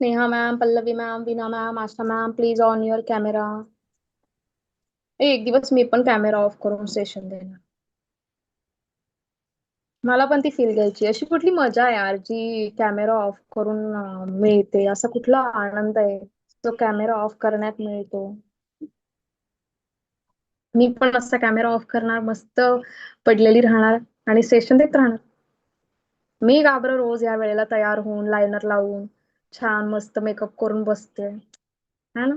Neha ma'am Pallavi ma'am Veena ma'am Asha ma'am please on your camera एक दिवस मी पण camera off करून session देणार. मला पण ती फील घ्यायची अशी कुठली मजा आहे यार जी कॅमेरा ऑफ करून मिळते. असा कुठला आनंद आहे तो कॅमेरा ऑफ करण्यात मिळतो. मी पण असा कॅमेरा ऑफ करणार मस्त पडलेली राहणार आणि सेशन देत राहणार. मी घाबर रोज या वेळेला तयार होऊन लायनर लावून छान मस्त मेकअप करून बसते है ना?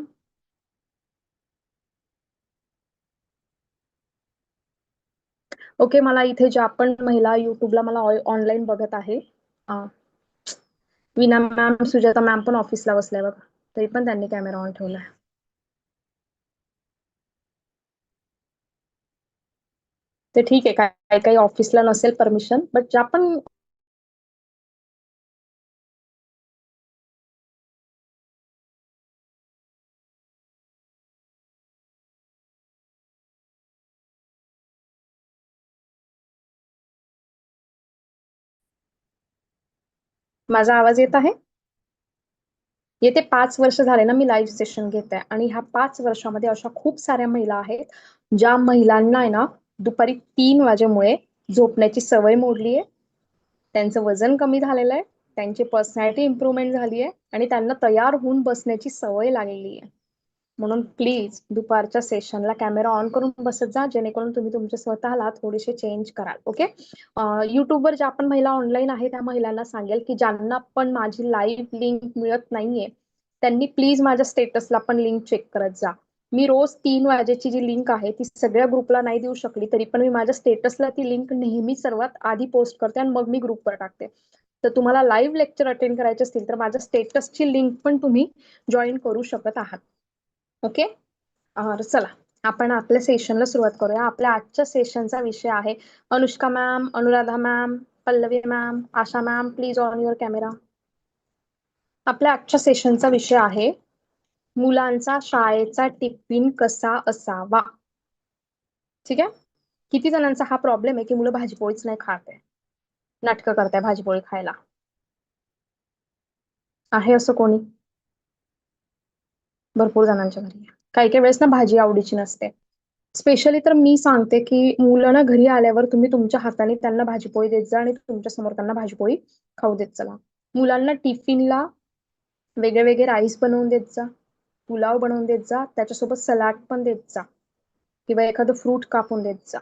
ओके मला इथे ज्या पण महिला युट्यूबला मला ऑनलाईन बघत आहे विना मॅम सुजाता मॅम पण ऑफिसला बसल्या बघा. तरी पण त्यांनी कॅमेरा ऑन ठेवलाय. ते ठीक आहे काय काही ऑफिसला नसेल परमिशन बट ज्या पण माझा आवाज येत आहे? येते पाच वर्ष झाले ना मी लाईव्ह सेशन घेते आणि ह्या पाच वर्षामध्ये अशा खूप साऱ्या महिला आहेत ज्या महिलांना आहे ना दुपारी तीन वाजेमुळे झोपण्याची सवय मोडली आहे त्यांचं वजन कमी झालेलं आहे त्यांची पर्सनॅलिटी इम्प्रुव्हमेंट झाली आहे आणि त्यांना तयार होऊन बसण्याची सवय लागलेली आहे म्हणून प्लीज दुपारच्या सेशनला कॅमेरा ऑन करून बसत जा जेणेकरून तुम्ही तुमच्या स्वतःला थोडेसे चेंज कराल ओके युट्यूबवर ज्या पण महिला ऑनलाईन आहे त्या महिलांना सांगेल की ज्यांना पण माझी लाईव्ह लिंक मिळत नाहीये त्यांनी प्लीज माझ्या स्टेटसला पण लिंक चेक करत जा. मी रोज तीन वाजेची जी लिंक आहे ती सगळ्या ग्रुपला नाही देऊ शकली तरी पण मी माझ्या स्टेटसला ती लिंक नेहमी सर्वात आधी पोस्ट करते आणि मग मी ग्रुपवर टाकते. तर तुम्हाला लाईव्ह लेक्चर अटेंड करायचे असतील तर माझ्या स्टेटसची लिंक पण तुम्ही जॉईन करू शकत आहात. ओके? चला आपण आपल्या सेशनला सुरुवात करूया. आपल्या आजच्या सेशनचा विषय आहे Anushka ma'am Anuradha ma'am Pallavi ma'am Asha ma'am please on your camera आपल्या आजच्या सेशनचा विषय आहे मुलांचा शाळेचा टिफिन कसा असावा? ठीक आहे? किती जणांचा हा प्रॉब्लेम आहे की मुलं भाजीपोळीच नाही खात आहे? नाटकं करताय भाजीपोळी खायला. आहे असं कोणी? भरपूर जणांच्या घरी. काही काही वेळेस ना भाजी आवडीची नसते. स्पेशली तर मी सांगते की मुलांना घरी आल्यावर तुम्ही तुमच्या हाताने त्यांना भाजीपोळी देत जा आणि तुमच्यासमोर त्यांना भाजीपोळी खाऊ देत चला. मुलांना टिफिनला वेगळे वेगळे राईस बनवून देत जा पुलाव बनवून देत जा त्याच्यासोबत सलाड पण देत जा किंवा एखादं फ्रूट कापून देत जा.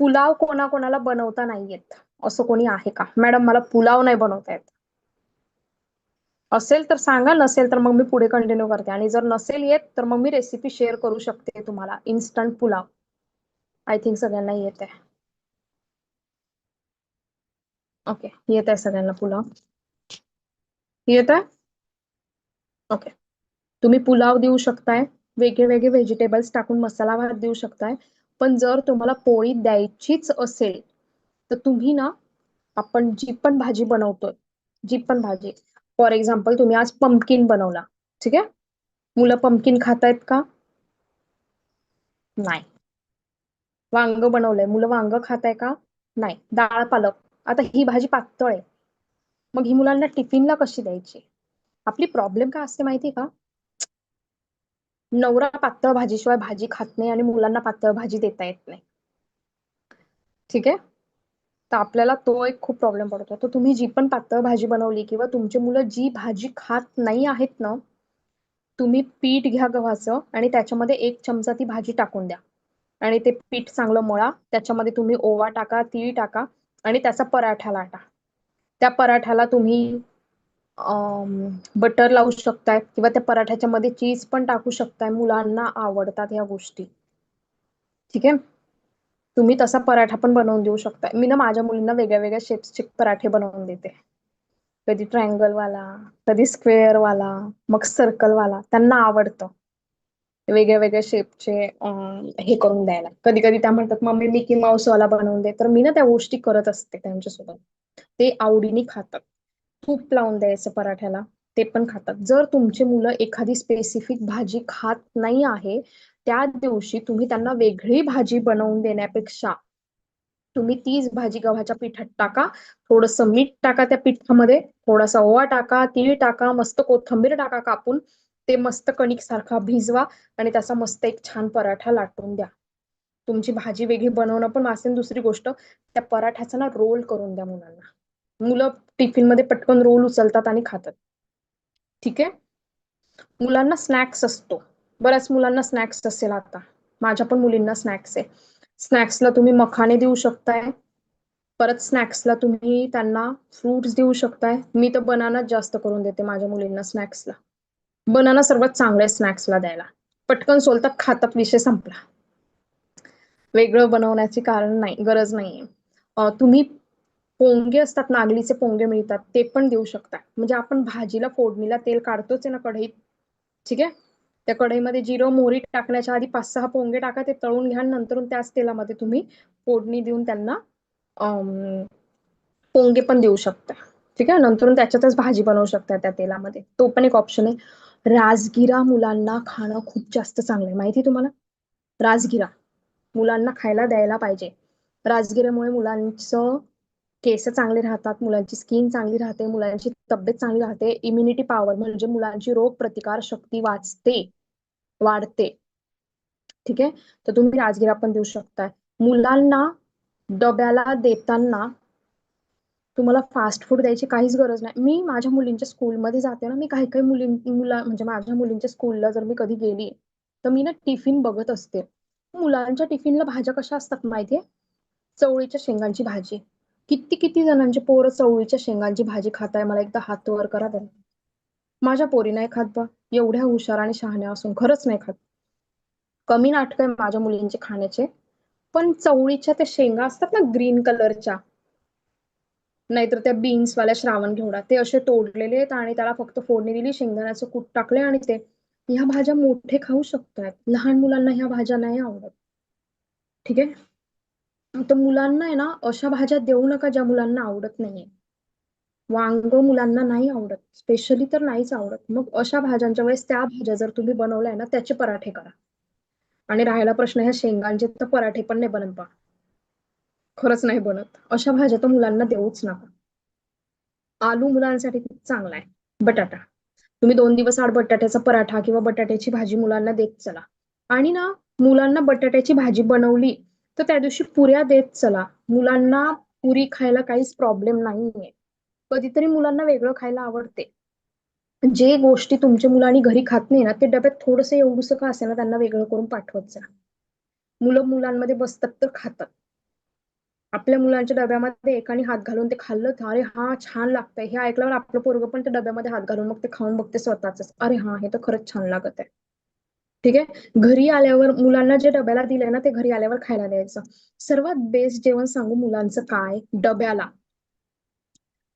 पुलाव कोणाकोणाला बनवता नाही येत. असं कोणी आहे का? मॅडम मला पुलाव नाही बनवता येत. असेल तर सांगा नसेल तर मग मी पुढे कंटिन्यू करते. आणि जर नसेल येत तर मग मी रेसिपी शेअर करू शकते तुम्हाला. इन्स्टंट पुलाव. आय थिंक सगळ्यांना येत आहे. ओके येत आहे सगळ्यांना पुलाव. येत आहे? ओके तुम्ही पुलाव देऊ शकताय. वेगळे वेगळे व्हेजिटेबल्स टाकून मसाला भात देऊ शकताय. पण जर तुम्हाला पोळी द्यायचीच असेल तर तुम्ही ना आपण जी पण भाजी बनवतोय जी पण भाजी फॉर एक्झाम्पल तुम्ही आज पंपकिन बनवला. ठीक आहे? मुलं पंपकिन खातायत का? नाही. वांग बनवलंय. मुलं वांग खाताय का? नाही. डाळ पालक. आता ही भाजी पातळ आहे. मग ही मुलांना टिफिनला कशी द्यायची? आपली प्रॉब्लेम काय असते माहिती का? नवरा पातळ भाजीशिवाय भाजी खात नाही आणि मुलांना पातळ भाजी देता येत नाही. ठीक आहे? तर आपल्याला तो एक खूप प्रॉब्लेम पडतो. तर तुम्ही जी पण पातळ भाजी बनवली किंवा तुमची मुलं जी भाजी खात नाही आहेत ना तुम्ही पीठ घ्या गव्हाचं आणि त्याच्यामध्ये एक चमचा ती भाजी टाकून द्या. आणि ते पीठ चांगलं मळा त्याच्यामध्ये तुम्ही ओवा टाका तीळ टाका आणि त्याचा पराठा लाटा. त्या पराठ्याला तुम्ही बटर लावू शकताय किंवा त्या पराठ्याच्या मध्ये चीज पण टाकू शकताय. मुलांना आवडतात या गोष्टी. ठीक आहे? तुम्ही तसा पराठा पण बनवून देऊ शकता मी ना माझ्या मुलींना वेगळ्या वेगळ्या शेप्सचे पराठे बनवून देते. कधी ट्रायंगल वाला कधी स्क्वेअर वाला मग सर्कल वाला त्यांना आवडतं. वेगळ्या वेगळ्या शेपचे हे करून द्यायला. कधी कधी त्या म्हणतात मम्मी मिकी माऊस वाला बनवून दे तर मी ना त्या गोष्टी करत असते त्यांच्यासोबत. ते आवडीने खातात. तूप लावून द्यायचं पराठ्याला ते पण खातात. जर तुमची मुलं एखादी स्पेसिफिक भाजी खात नाही आहे त्या दिवशी तुम्ही त्यांना वेगळी भाजी बनवून देण्यापेक्षा तुम्ही तीच भाजी गव्हाच्या पिठात टाका थोडस मीठ टाका त्या पिठामध्ये थोडासा ओवा टाका तीळ टाका मस्त कोथंबीर टाका कापून ते मस्त कणिक सारखा भिजवा आणि त्याचा मस्त एक छान पराठा लाटून द्या. तुमची भाजी वेगळी बनवणं पण असेल दुसरी गोष्ट त्या पराठ्याचा ना रोल करून द्या मुलांना. मुलं टिफिनमध्ये पटकन रोल उचलतात आणि खातात. ठीक आहे? मुलांना स्नॅक्स असतो. बऱ्याच मुलांना स्नॅक्स असेल आता. माझ्या पण मुलींना स्नॅक्स आहे. स्नॅक्सला तुम्ही मखाने देऊ शकताय. परत स्नॅक्सला तुम्ही त्यांना फ्रुट्स देऊ शकताय. मी तर बनाना जास्त करून देते माझ्या मुलींना स्नॅक्सला बनाना सर्वात चांगले स्नॅक्सला द्यायला. पटकन सोलतात खातात विषय संपला. वेगळं बनवण्याचे कारण नाही गरज नाहीये. तुम्ही पोंगे असतात नागलीचे पोंगे मिळतात ते पण देऊ शकता. म्हणजे आपण भाजीला फोडणीला तेल काढतोच आहे ना कढईत. ठीक आहे? त्या कढईमध्ये जिरं मोहरी टाकण्याच्या आधी पाच सहा पोंगे टाका ते तळून घ्या नंतर त्याच तेलामध्ये तुम्ही फोडणी देऊन त्यांना पोंगे पण देऊ शकता. ठीक आहे? नंतर त्याच्यातच भाजी बनवू शकता त्या तेलामध्ये. तो पण एक ऑप्शन आहे. राजगिरा मुलांना खाणं खूप जास्त चांगलं आहे. माहिती तुम्हाला? राजगिरा मुलांना खायला द्यायला पाहिजे. राजगिऱ्यामुळे मुलांचं केस चांगले राहतात मुलांची स्किन चांगली राहते मुलांची तब्येत चांगली राहते इम्युनिटी पॉवर म्हणजे मुलांची रोग प्रतिकार शक्ती वाचते वाढते. ठीक आहे? तर तुम्ही राजगिरा पण देऊ शकताय. मुलांना डब्याला देताना तुम्हाला फास्ट फूड द्यायची काहीच गरज नाही. मी माझ्या मुलींच्या स्कूलमध्ये जाते ना मी काही काही मुली मुला म्हणजे माझ्या मुलींच्या स्कूलला जर मी कधी गेली तर मी ना टिफिन बघत असते. मुलांच्या टिफिनला भाज्या कशा असतात माहितीये? चवळीच्या शेंगांची भाजी. किती किती जणांची पोरं चवळीच्या शेंगांची भाजी खाताय मला एकदा हात वर करा बरं माझ्या पोरी नाही खात बा एवढ्या हुशार आणि शहाण्या असून खरंच नाही खात. कमी नाटक आहे माझ्या मुलींचे खाण्याचे पण चवळीच्या त्या शेंगा असतात ना ग्रीन कलरच्या नाहीतर त्या बीन्स वाल्या श्रावण घेवडा ते असे तोडलेले आहेत आणि त्याला फक्त फोडणी दिली शेंगदाण्याचं कूट टाकले आणि ते ह्या भाज्या मोठे खाऊ शकतात लहान मुलांना ह्या भाज्या नाही आवडत. ठीक आहे? तर मुलांना आहे ना अशा भाज्या देऊ नका ज्या मुलांना आवडत नाहीये. वांग मुलांना नाही आवडत स्पेशली तर नाहीच आवडत. मग अशा भाज्यांच्या वेळेस त्या भाज्या जर तुम्ही बनवल्या ना त्याचे पराठे करा. आणि राहायला प्रश्न ह्या शेंगांचे तर पराठे पण नाही बनत खरंच नाही बनत. अशा भाज्या तर मुलांना देऊच नका. आलू मुलांसाठी चांगला आहे. बटाटा. तुम्ही दोन दिवस आड बटाट्याचा पराठा किंवा बटाट्याची भाजी मुलांना देत चला. आणि ना मुलांना बटाट्याची भाजी बनवली तर त्या दिवशी पुऱ्या देत चला. मुलांना पुरी खायला काहीच प्रॉब्लेम नाहीये. कधीतरी मुलांना वेगळं खायला आवडते. जे गोष्टी तुमच्या मुलांनी घरी खात नाही ना ते डब्यात थोडंसं एवढंसं का असे ना त्यांना वेगळं करून पाठवत जा. मुलं मुलांमध्ये बसतात तर खातात. आपल्या मुलांच्या डब्यामध्ये एकाने हात घालून ते खाल्लं अरे हा छान लागतंय. हे ऐकल्यावर आपलं पोरग पण त्या डब्यामध्ये हात घालून मग ते खाऊन बघते स्वतःच अरे हा हे तर खरंच छान लागत आहे ठीक आहे? घरी आल्यावर मुलांना जे डब्याला दिलंय ना ते घरी आल्यावर खायला द्यायचं. सर्वात बेस्ट जेवण सांगू मुलांचं काय? डब्याला.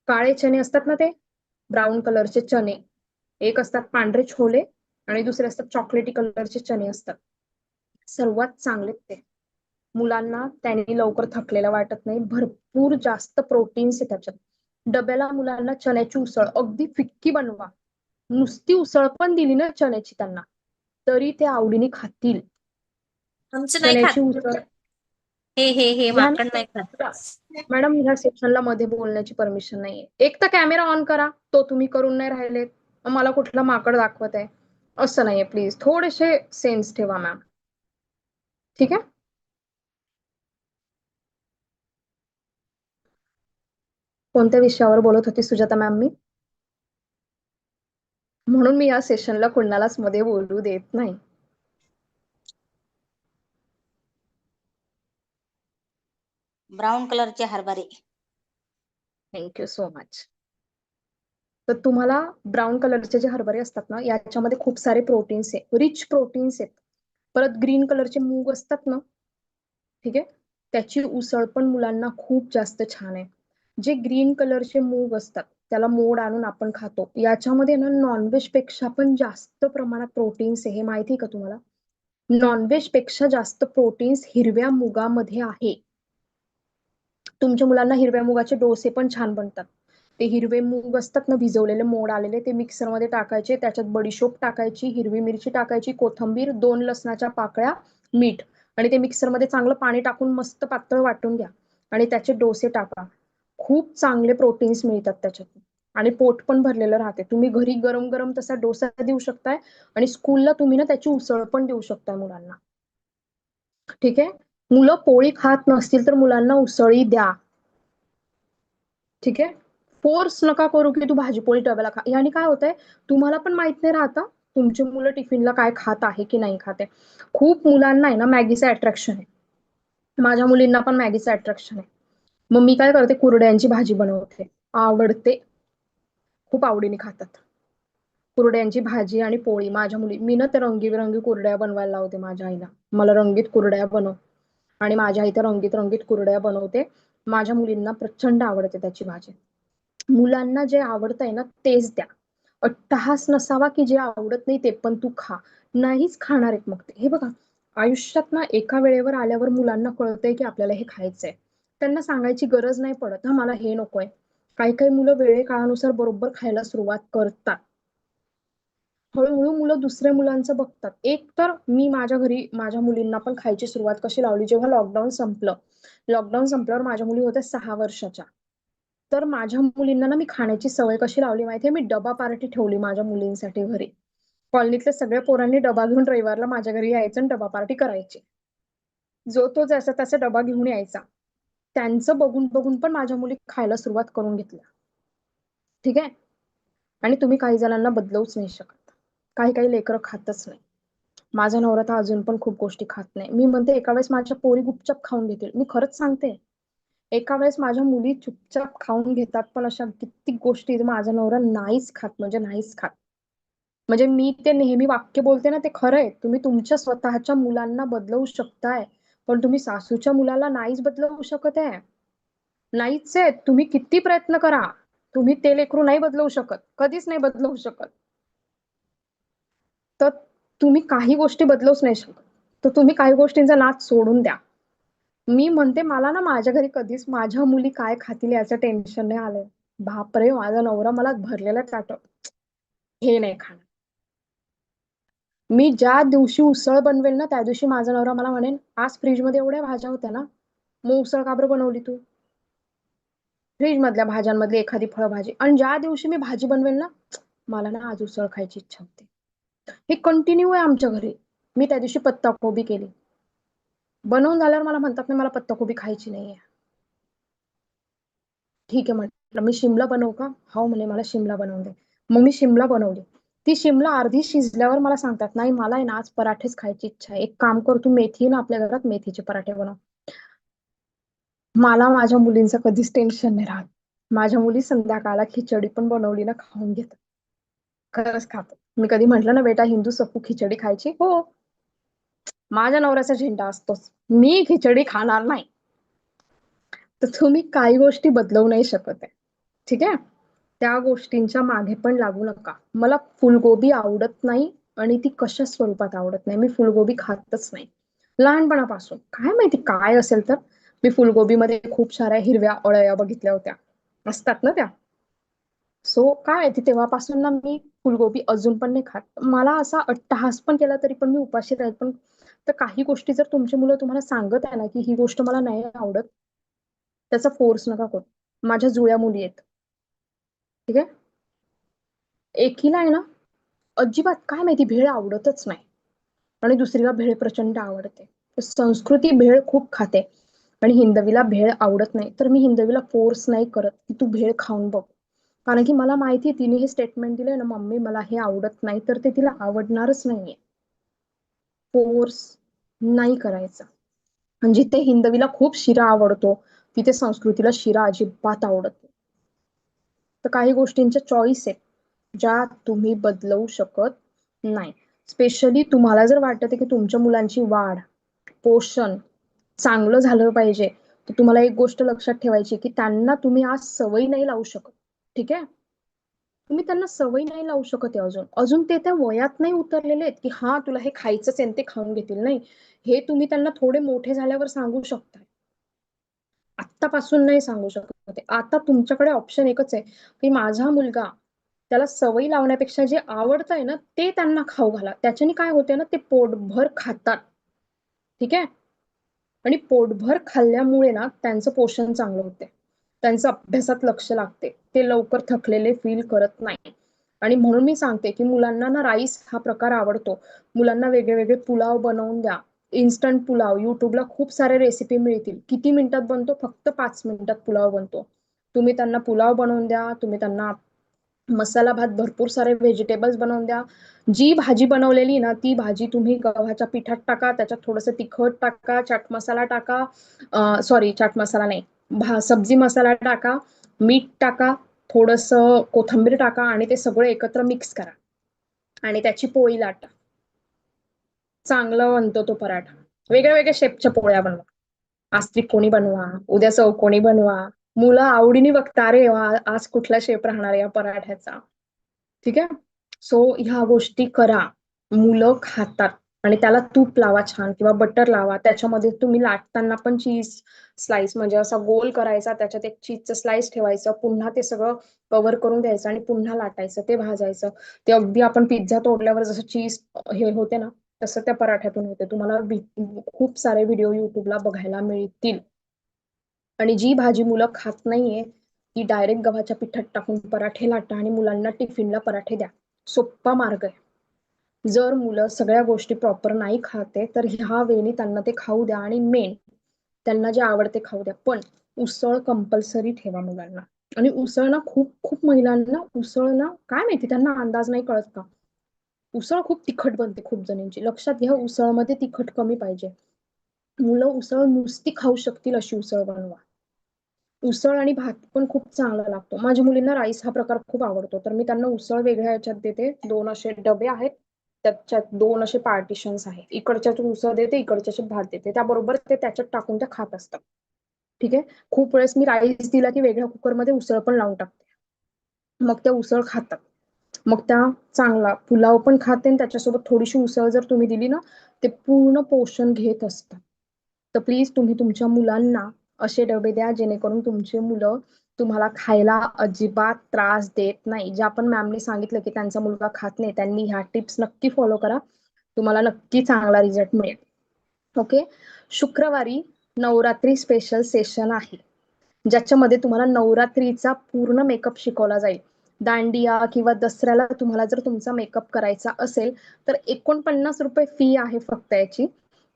काळे चणे असतात ना ते? ब्राऊन कलरचे चणे. एक असतात पांढरे छोले आणि दुसरे असतात चॉकलेटी कलरचे चणे असतात. सर्वात चांगले ते. मुलांना त्यांनी लवकर थकलेलं वाटत नाही. भरपूर जास्त प्रोटीन्स आहे त्याच्यात. डब्याला मुलांना चण्याची उसळ. अगदी फिक्की बनवा. नुसती उसळ पण दिली ना चण्याची त्यांना. तरी ते आवडीने खातील. चण्याची उसळ हे हे हे माकड नाही खात. मॅडम ह्या सेक्शनला मध्ये बोलण्याची परमिशन नाहीये. एक तर कॅमेरा ऑन करा. तो तुम्ही करून नाही राहिले मला कुठला माकड दाखवत आहे? असं नाहीये प्लीज थोडेसे सेन्स ठेवा मॅम ठीक आहे? कोणत्या विषयावर बोलत होती सुजाता मॅम मी? म्हणून मी या सेशनला कुणालाच मध्ये बोलू देत नाही. ब्राऊन कलरचे हरभरे. थँक्यू सो मच तर तुम्हाला ब्राऊन कलरचे जे हरभरे असतात ना याच्यामध्ये खूप सारे प्रोटीन्स आहे रिच प्रोटीन्स आहेत. परत ग्रीन कलरचे मूग असतात ना ठीक आहे? त्याची उसळ पण मुलांना खूप जास्त छान आहे. जे ग्रीन कलरचे मूग असतात त्याला मोड आणून आपण खातो. याच्यामध्ये ना नॉनव्हेजपेक्षा पण जास्त प्रमाणात प्रोटीन्स आहे. हे माहिती का तुम्हाला? नॉनव्हेजपेक्षा जास्त प्रोटीन्स हिरव्या मुगामध्ये आहे. तुमच्या मुलांना हिरव्या मुगाचे डोसे पण छान बनतात. ते हिरवे मूग असतात ना भिजवलेले मोड आलेले ते मिक्सरमध्ये टाकायचे त्याच्यात बडीशोप टाकायची हिरवी मिरची टाकायची कोथंबीर दोन लसणाच्या पाकळ्या मीठ. आणि ते मिक्सरमध्ये चांगलं पाणी टाकून मस्त पातळ वाटून घ्या. आणि त्याचे डोसे टाका. खूप चांगले प्रोटीन्स मिळतात त्याच्यातून. आणि पोट पण भरलेलं राहते. तुम्ही घरी गरम गरम तसा डोसा देऊ शकताय आणि स्कूलला तुम्ही ना त्याची उसळ पण देऊ शकताय मुलांना. ठीक आहे? मुलं पोळी खात नसतील तर मुलांना उसळी द्या. ठीक आहे? फोर्स नका करू की तू भाजीपोळी डब्याला खा. याने काय होतंय? तुम्हाला पण माहीत नाही राहता तुमची मुलं टिफिनला काय खात आहे की नाही खाते खूप मुलांना आहे ना मॅगीचं अट्रॅक्शन आहे. माझ्या मुलींना पण मॅगीचं अट्रॅक्शन आहे. मग मी काय करते कुरड्यांची भाजी बनवते. आवडते. खूप आवडीने खातात. कुरड्यांची भाजी आणि पोळी माझ्या मुली मी ना ते रंगीबिरंगी कुरड्या बनवायला लावते माझ्या आईला. मला रंगीत कुरड्या बनव. आणि माझ्या आई तर रंगीत रंगीत कुरड्या बनवते. माझ्या मुलींना प्रचंड आवडते त्याची भाजी. मुलांना जे आवडतंय ना तेच द्या. अट्टहास नसावा की जे आवडत नाही ते पण तू खा. नाहीच खाणार आहेत मग ते. हे बघा आयुष्यात ना एका वेळेवर आल्यावर मुलांना कळतंय की आपल्याला हे खायचंय. त्यांना सांगायची गरज नाही पडत. हा मला हे नकोय. काही काही मुलं वेळे काळानुसार बरोबर खायला सुरुवात करतात. हळूहळू मुलं दुसऱ्या मुलांचं बघतात. एक तर मी माझ्या घरी माझ्या मुलींना पण खायची सुरुवात कशी लावली जेव्हा लॉकडाऊन संपलं. लॉकडाऊन संपल्यावर माझ्या मुली होत्या सहा वर्षाच्या. तर माझ्या मुलींना ना मी खाण्याची सवय कशी लावली माहितीये? मी डबा पार्टी ठेवली माझ्या मुलींसाठी घरी. कॉलनीतल्या सगळ्या पोरांनी डबा घेऊन रविवारला माझ्या घरी यायचं आणि डबा पार्टी करायची. जो तो जसा तसा डबा घेऊन यायचा. त्यांचं बघून बघून पण माझ्या मुली खायला सुरुवात करून घेतल्या. ठीक आहे? आणि तुम्ही काही जणांना बदलवूच नाही शकत. काही काही लेकरं खातच नाही. माझा नवरा तर अजून पण खूप गोष्टी खात नाही. मी म्हणते एका वेळेस माझ्या पोरी गुपचाप खाऊन घेतील. मी खरंच सांगते. एका वेळेस माझ्या मुली चुपचाप खाऊन घेतात पण अशा कित्येक गोष्टी माझा नवरा नाहीच खात म्हणजे नाहीच खात. म्हणजे मी ते नेहमी वाक्य बोलते ना ते खरं आहे. तुम्ही तुमच्या स्वतःच्या मुलांना बदलवू शकताय. पण तुम्ही सासूच्या मुलाला नाहीच बदलवू शकत आहे. नाहीच आहे. तुम्ही किती प्रयत्न करा. तुम्ही ते लेकरू नाही बदलवू शकत. कधीच नाही बदलवू शकत. तर तुम्ही काही गोष्टी बदलवूच नाही शकत. तर तुम्ही काही गोष्टींचा नाच सोडून द्या. मी म्हणते मला ना माझ्या घरी कधीच माझ्या मुली काय खातील याचं टेन्शन नाही आलंय. बापरे माझा नवरा मला भरलेला ताट हे नाही खाणार. मी ज्या दिवशी उसळ बनवेल ना त्या दिवशी माझा नवरा मला म्हणेन आज फ्रीजमध्ये एवढ्या भाज्या होत्या ना मग उसळ का बरं बनवली तू? फ्रीज मधल्या भाज्यांमधली एखादी फळभाजी. आणि ज्या दिवशी मी भाजी बनवेल ना मला ना आज उसळ खायची इच्छा होते. हे कंटिन्यू आहे आमच्या घरी. मी त्या दिवशी पत्ताकोबी केली. बनवून झाल्यावर मला म्हणतात नाही मला पत्ताकोबी खायची नाहीये. ठीक आहे म्हटलं. मी शिमला बनवू का? हो म्हणे मला शिमला बनवून दे. मग मी शिमला बनवली. ती शिमला अर्धी शिजल्यावर मला सांगतात नाही मला आहे ना आज पराठेच खायची इच्छा आहे. एक काम कर तू मेथी ना आपल्या घरात मेथीचे पराठे बनव. मला माझ्या मुलींचं कधीच टेन्शन नाही राहत. माझ्या मुली संध्याकाळला खिचडी पण बनवली ना खाऊन घेत खरंच खात मी कधी म्हंटल ना बेटा हिंदू सप्पू खिचडी खायची? हो. माझ्या नवऱ्याचा झेंडा असतोच. मी खिचडी खाणार नाही. तर तुम्ही काही गोष्टी बदलवू नाही शकत आहे. ठीक आहे? त्या गोष्टींच्या मागे पण लागू नका. मला फुलगोबी आवडत नाही आणि ती कशा स्वरूपात आवडत नाही? मी फुलगोबी खातच नाही. लहानपणापासून. काय माहिती काय असेल तर? मी फुलगोबीमध्ये खूप साऱ्या हिरव्या अळया बघितल्या होत्या. असतात ना त्या? सो काय ती? तेव्हापासून ना मी फुलगोबी अजून पण नाही खात. मला असा अट्टहास पण केला तरी पण मी उपाशी राहील. पण तर काही गोष्टी जर तुमची मुलं तुम्हाला सांगत आहे ना की ही गोष्ट मला नाही आवडत त्याचा फोर्स नका करू. माझ्या जुळ्या मुली आहेत. ठीक आहे? एकीला आहे ना अजिबात काय माहिती भेळ आवडतच नाही. आणि दुसरीला भेळ प्रचंड आवडते. संस्कृती भेळ खूप खाते. आणि हिंदवीला भेळ आवडत नाही. तर मी हिंदवीला फोर्स नाही करत की तू भेळ खाऊन बघ. कारण की मला माहिती तिने हे स्टेटमेंट दिलंय ना मम्मी मला हे आवडत नाही. तर ते तिला आवडणारच नाहीये. फोर्स नाही करायचा. म्हणजे ते हिंदवीला खूप शिरा आवडतो तिथे संस्कृतीला शिरा अजिबात आवडत तर काही गोष्टींच्या चॉईस आहेत ज्या तुम्ही बदलवू शकत नाही. स्पेशली तुम्हाला जर वाटत आहे की तुमच्या मुलांची वाढ पोषण चांगलं झालं पाहिजे तर तुम्हाला एक गोष्ट लक्षात ठेवायची की त्यांना तुम्ही आज सवय नाही लावू शकत. ठीक आहे? तुम्ही त्यांना सवय नाही लावू शकत आहे अजून. अजून ते त्या वयात नाही उतरलेले आहेत की हा तुला हे खायचंच आहे ते खाऊन घेतील. नाही. हे तुम्ही त्यांना थोडे मोठे झाल्यावर सांगू शकता आत्तापासून नाही सांगू शकत. होते आता तुमच्याकडे ऑप्शन एकच आहे की माझा मुलगा त्याला सवयी लावण्यापेक्षा जे आवडतंय ना ते त्यांना खाऊ घाला. त्याच्याने काय होते ना ते पोटभर खातात. ठीक आहे? आणि पोटभर खाल्ल्यामुळे ना त्यांचं पोषण चांगलं होते त्यांचं अभ्यासात लक्ष लागते ते लवकर थकलेले फील करत नाही. आणि म्हणून मी सांगते की मुलांना ना राईस हा प्रकार आवडतो. मुलांना वेगळे वेगळे पुलाव बनवून द्या. इन्स्टंट पुलाव. युट्यूबला खूप सारे रेसिपी मिळतील. किती मिनिटात बनतो? फक्त पाच मिनिटात पुलाव बनतो. तुम्ही त्यांना पुलाव बनवून द्या. तुम्ही त्यांना मसाला भात भरपूर सारे व्हेजिटेबल्स बनवून द्या. जी भाजी बनवलेली ना ती भाजी तुम्ही गव्हाच्या पिठात टाका त्याच्यात थोडंसं तिखट टाका चाट मसाला टाका सॉरी चाट मसाला नाही भा सब्जी मसाला टाका मीठ टाका थोडंसं कोथिंबीर टाका आणि ते सगळं एकत्र मिक्स करा. आणि त्याची पोळी लाटा. चांगला बनतो तो पराठा. वेगळ्या वेगळ्या शेपच्या पोळ्या बनवा. आज कोणी बनवा उद्या चौकोनी बनवा. मुलं आवडीने बघता रे आज कुठला शेप राहणार या पराठ्याचा. ठीक आहे? सो ह्या गोष्टी करा. मुलं खातात आणि त्याला तूप लावा छान किंवा बटर लावा. त्याच्यामध्ये तुम्ही लाटताना पण चीज स्लाइस म्हणजे असा गोल करायचा त्याच्यात एक चीजचं स्लाइस ठेवायचं पुन्हा ते सगळं कव्हर करून द्यायचं आणि पुन्हा लाटायचं ते भाजायचं. ते अगदी आपण पिझ्झा तोडल्यावर जसं चीज हे होते ना तसं त्या पराठ्यातून होते. तुम्हाला खूप सारे व्हिडिओ युट्यूबला बघायला मिळतील. आणि जी भाजी मुलं खात नाहीये ती डायरेक्ट गव्हाच्या पिठात टाकून पराठे लाटा आणि मुलांना टिफिनला पराठे द्या. सोप्पा मार्ग आहे. जर मुलं सगळ्या गोष्टी प्रॉपर नाही खाते तर ह्या वेळी त्यांना ते खाऊ द्या आणि मेन त्यांना जे आवडते खाऊ द्या. पण उसळ कंपल्सरी ठेवा मुलांना. आणि उसळ ना खूप खूप महिलांना उसळ ना काय माहिती त्यांना अंदाज नाही कळत का? उसळ खूप तिखट बनते खूप जणींची. लक्षात घ्या उसळमध्ये तिखट कमी पाहिजे. मुलं उसळ नुसती खाऊ शकतील अशी उसळ बनवा. उसळ आणि भात पण खूप चांगला लागतो. माझ्या मुलींना राईस हा प्रकार खूप आवडतो. तर मी त्यांना उसळ वेगळ्या ह्याच्यात देते. दोन असे डबे आहेत. त्याच्यात दोन असे पार्टिशन्स आहेत. इकडच्यात उसळ देते इकडच्यात भात देते. त्याबरोबर ते त्याच्यात टाकून त्या खात असतात. ठीक आहे? खूप वेळेस मी राईस दिला की वेगळ्या कुकरमध्ये उसळ पण लावून टाकते. मग त्या उसळ खातात. मग त्या चांगला पुलाव पण खाते आणि त्याच्यासोबत थोडीशी उसळ जर तुम्ही दिली ना ते पूर्ण पोषण घेत असतात. तर प्लीज तुम्ही तुमच्या मुलांना असे डबे द्या जेणेकरून तुमचे मुलं तुम्हाला खायला अजिबात त्रास देत नाही. जे आपण मॅमने सांगितलं की त्यांचा मुलगा खात नाही त्यांनी ह्या टिप्स नक्की फॉलो करा. तुम्हाला नक्की चांगला रिझल्ट मिळेल. ओके शुक्रवारी नवरात्री स्पेशल सेशन आहे. ज्याच्यामध्ये तुम्हाला नवरात्रीचा पूर्ण मेकअप शिकवला जाईल. दांडिया किंवा दसऱ्याला तुम्हाला जर तुमचा मेकअप करायचा असेल तर एकोणपन्नास रुपये फी आहे फक्त याची.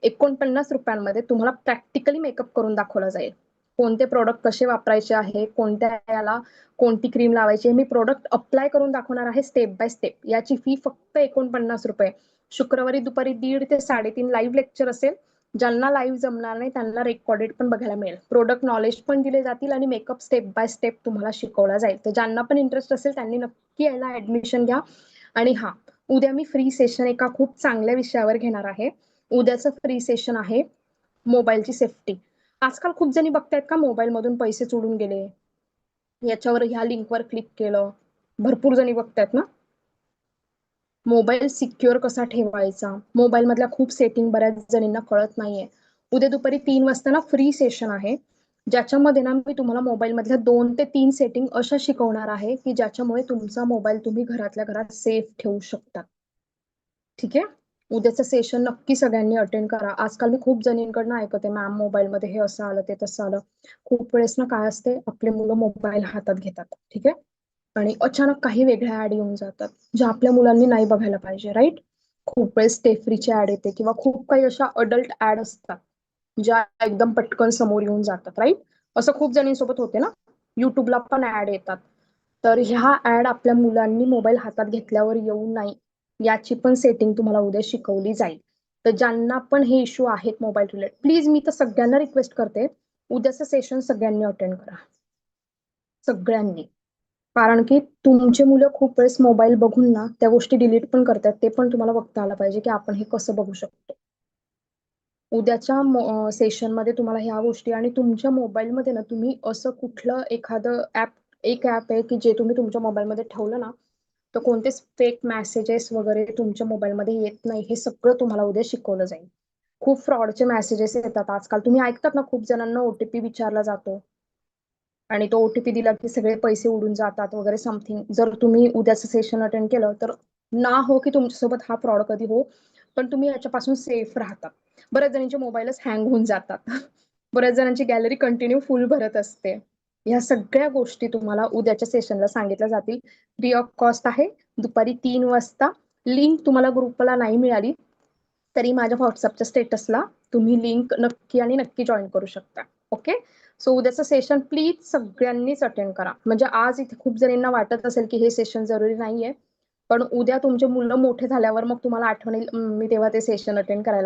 एकोणपन्नास रुपयांमध्ये तुम्हाला प्रॅक्टिकली मेकअप करून दाखवला जाईल. कोणते प्रोडक्ट कसे वापरायचे आहे कोणत्या याला कोणती क्रीम लावायची मी प्रोडक्ट अप्लाय करून दाखवणार आहे स्टेप बाय स्टेप याची फी फक्त एकोणपन्नास रुपये. शुक्रवारी दुपारी दीड ते साडेतीन लाईव्ह लेक्चर असेल. ज्यांना लाईव्ह जमणार नाही त्यांना रेकॉर्डेड पण बघायला मिळेल. प्रोडक्ट नॉलेज पण दिले जातील आणि मेकअप स्टेप बाय स्टेप तुम्हाला शिकवला जाईल. तर ज्यांना पण इंटरेस्ट असेल त्यांनी नक्की यायला ऍडमिशन घ्या. आणि हा उद्या मी फ्री सेशन एका खूप चांगल्या विषयावर घेणार आहे. उद्याचं फ्री सेशन आहे मोबाईलची सेफ्टी आजकाल खूप जणी बघतायत का मोबाईल मधून पैसे चुडून गेले? याच्यावर ह्या लिंकवर क्लिक केलं. भरपूर जणी बघतायत ना? मोबाईल सिक्युअर कसा ठेवायचा? मोबाईल मधल्या खूप सेटिंग बऱ्याच जणींना कळत नाहीये. उद्या दुपारी तीन वाजता ना फ्री सेशन आहे. ज्याच्यामध्ये ना मी तुम्हाला मोबाईल मधल्या दोन ते तीन सेटिंग अशा शिकवणार आहे की ज्याच्यामुळे तुमचा मोबाईल तुम्ही घरातल्या घरात सेफ ठेवू शकता. ठीक आहे? उद्याचं सेशन नक्की सगळ्यांनी अटेंड करा. आजकाल मी खूप जणींकडनं ऐकते मॅम मोबाईलमध्ये हे असं आलं ते तसं आलं. खूप वेळेस ना काय असते आपले मुलं मोबाईल हातात घेतात. ठीक आहे? आणि अचानक काही वेगळ्या ऍड येऊन जातात ज्या आपल्या मुलांनी नाही बघायला पाहिजे राईट? खूप वेळेस स्टेफ्रीची ऍड येते किंवा खूप काही अशा अडल्ट ऍड असतात ज्या एकदम पटकन समोर येऊन जातात राईट? असं खूप जणींसोबत होते ना? युट्यूबला पण ऍड येतात. तर ह्या ऍड आपल्या मुलांनी मोबाईल हातात घेतल्यावर येऊ नाही याची पण सेटिंग तुम्हाला उद्या शिकवली जाईल. तर ज्यांना पण हे इश्यू आहेत मोबाईल रिलेट प्लीज मी तर सगळ्यांना रिक्वेस्ट करते उद्याचं सेशन सगळ्यांनी अटेंड करा. सगळ्यांनी. कारण की तुमचे मुलं खूप वेळेस मोबाईल बघून ना त्या गोष्टी डिलीट पण करतात. ते पण तुम्हाला बघता आलं पाहिजे की आपण हे कसं बघू शकतो. उद्याच्या सेशनमध्ये तुम्हाला ह्या गोष्टी आणि तुमच्या मोबाईलमध्ये ना तुम्ही असं कुठलं एखादं ऍप एक ऍप आहे की जे तुम्ही तुमच्या मोबाईलमध्ये ठेवलं ना तर कोणतेच फेक मेसेजेस वगैरे तुमच्या मोबाईलमध्ये येत नाही. हे सगळं तुम्हाला उद्या शिकवलं जाईल. खूप फ्रॉडचे मेसेजेस येतात आजकाल. तुम्ही ऐकतात ना खूप जणांना ओटीपी विचारला जातो. आणि तो ओटीपी दिला की सगळे पैसे उडून जातात वगैरे समथिंग जर तुम्ही उद्याचं सेशन अटेंड केलं तर ना हो की तुमच्यासोबत हा फ्रॉड कधी हो पण तुम्ही याच्यापासून सेफ राहतात बऱ्याच जणांचे मोबाईलच हँग होऊन जातात. बऱ्याच जणांची गॅलरी कंटिन्यू फुल भरत असते. ह्या सगळ्या गोष्टी तुम्हाला उद्याच्या सेशनला सांगितल्या जातील. फ्री ऑफ कॉस्ट आहे. दुपारी तीन वाजता लिंक तुम्हाला ग्रुपला नाही मिळाली तरी माझ्या व्हॉट्सअपच्या स्टेटसला तुम्ही लिंक नक्की आणि नक्की जॉईन करू शकता. ओके सो उद्याचं सेशन प्लीज सगळ्यांनीच अटेंड करा. म्हणजे आज इथे खूप जणींना वाटत असेल की हे सेशन जरुरी नाहीये. पण उद्या तुमचे मुलं मोठे झाल्यावर मग तुम्हाला आठवण येईल मी तेव्हा ते सेशन अटेंड करायला